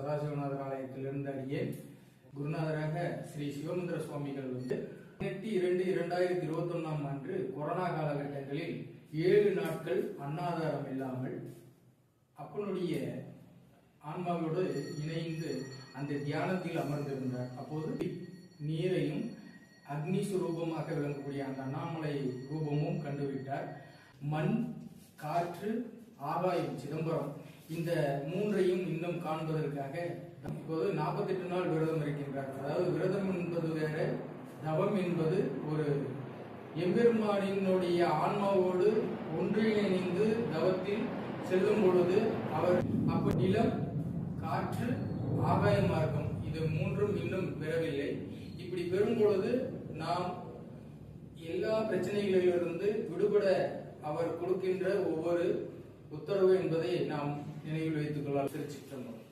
சதாசிவநாதர் ஆலயத்திலிருந்து அடியே குருநாதராக ஸ்ரீ சிவமுந்திர சுவாமிகள் வந்து பதினெட்டு இரண்டு இரண்டாயிரத்தி இருபத்தி ஒன்னாம் ஆண்டு கொரோனா காலகட்டங்களில் ஏழு நாட்கள் அன்னாதாரம் இல்லாமல் அப்பனுடைய ஆன்மாவோடு இணைந்து அந்த தியானத்தில் அமர்ந்திருந்தார். அப்போது நீரையும் அக்னி சுரூபமாக விளங்கக்கூடிய அந்த அண்ணாமலை ரூபமும் கண்டுவிட்டார். மண் காற்று ஆகாயம் சிதம்பரம் இந்த மூன்றையும் இன்னும் காண்பதற்காக இப்போது நாற்பத்தெட்டு நாள் விரதம் இருக்கின்றார் அதாவது விரதம் என்பது வேற தவம் என்பது ஒரு. எம்பெருமானினுடைய ஆன்மாவோடு ஒன்றிணைந்து தவத்தில் செல்லும் பொழுது அவர் அப்ப நிலம் காற்று ஆகாய மார்க்கம் இது மூன்றும் இன்னும் பெறவில்லை இப்படி பெறும் பொழுது நாம் எல்லா பிரச்சனைகளிலிருந்து விடுபட அவர் கொடுக்கின்ற ஒவ்வொரு உத்தரவு என்பதை நாம் நினைவில் வைத்துக் கொள்ளலாம் திருச்சிற்றம்பலம்